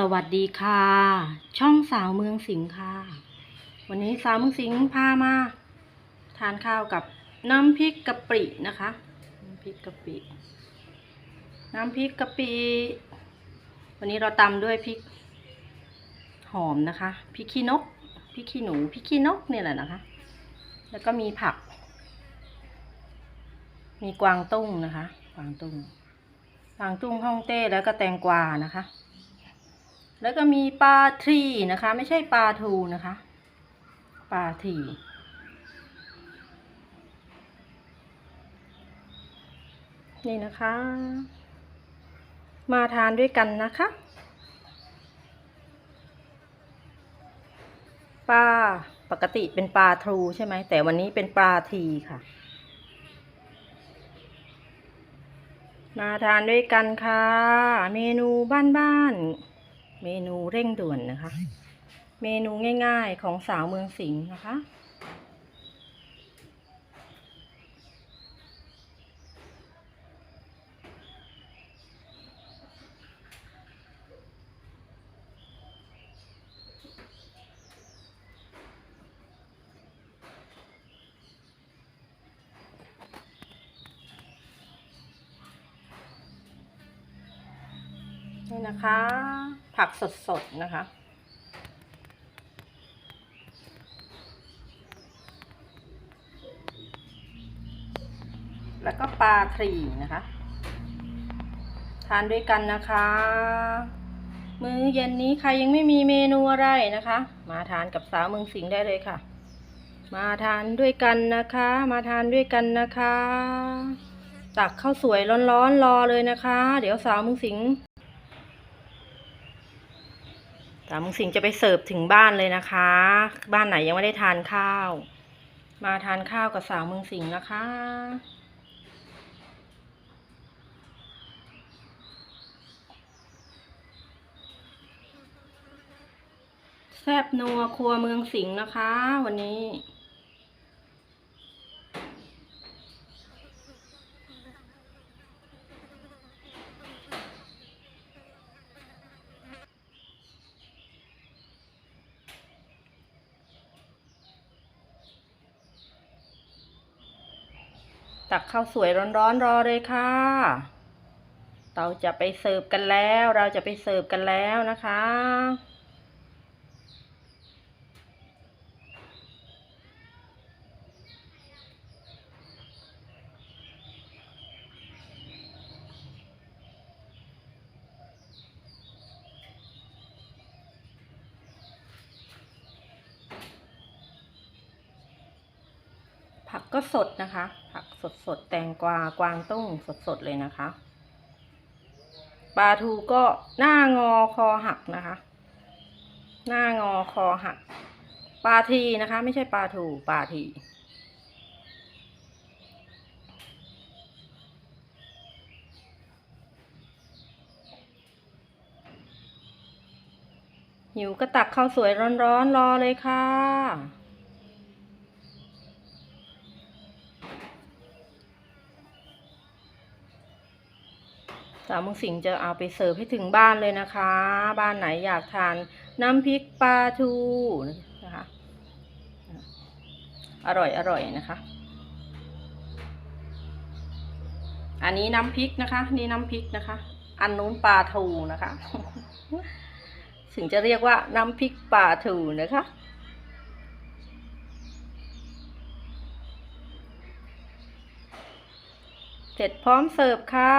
สวัสดีค่ะ ช่องสาวเมืองสิงห์ค่ะ วันนี้สาวเมืองสิงห์พามาทานข้าวกับน้ำพริกกะปินะคะ น้ำพริกกะปิ น้ำพริกกะปิ วันนี้เราตำด้วยพริกหอมนะคะพริกขี้นกพริกขี้หนูพริกขี้นกเนี่ยแหละนะคะ แล้วก็มีผัก มีกวางตุ้งนะคะ กวางตุ้งกวางตุ้งฮ่องเต้แล้วก็แตงกวานะคะ แล้วก็มีปลาทรีนะคะ ไม่ใช่ปลาทูนะคะ ปลาทรีนี่นะคะ มาทานด้วยกันนะคะ ปลาปกติเป็นปลาทูใช่ไหม แต่วันนี้เป็นปลาทีค่ะ มาทานด้วยกันค่ะ เมนูบ้านๆ เมนูเร่งด่วนนะคะ เมนูง่ายๆของสาวเมืองสิงห์นะคะ นี่นะคะ ผักสดๆนะคะ แล้วก็ปลาทรีนะคะ ทานด้วยกันนะคะ มื้อเย็นนี้ใครยังไม่มีเมนูอะไรนะคะ มาทานกับสาวเมืองสิงห์ได้เลยค่ะ มาทานด้วยกันนะคะ มาทานด้วยกันนะคะ ตักข้าวสวยร้อนๆรอเลยนะคะ เดี๋ยวสาวเมืองสิงห์ ตาวเมืองสิงจะไปเสิร์ฟถึงบ้านเลยนะคะ บ้านไหนยังไม่ได้ทานข้าว มาทานข้าวกับสาวเมืองสิงนะคะ แซบนัวครัวเมืองสิงห์นะคะ วันนี้ ตักข้าวสวยร้อนๆรอเลยค่ะ เราจะไปเสิร์ฟกันแล้ว เราจะไปเสิร์ฟกันแล้วนะคะ ก็สดนะคะ ผักสดสดแตงกวากวางตุ้งสดสดๆเลยนะคะ ปลาทูก็หน้างอคอหักนะคะ หน้างอคอหัก ปลาทีนะคะ ไม่ใช่ปลาทูปลาทีหิวก็ตักข้าวสวยร้อนๆรอเลยค่ะ สาวเมืองสิงจะเอาไปเสิร์ฟให้ถึงบ้านเลยนะคะ บ้านไหนอยากทานน้ำพริกปลาทูนะคะ อร่อยอร่อยนะคะ อันนี้น้ำพริกนะคะ นี่น้ำพริกนะคะ อันนู้นปลาทูนะคะ ถึงจะเรียกว่าน้ำพริกปลาทูนะคะเสร็จพร้อมเสิร์ฟค่ะ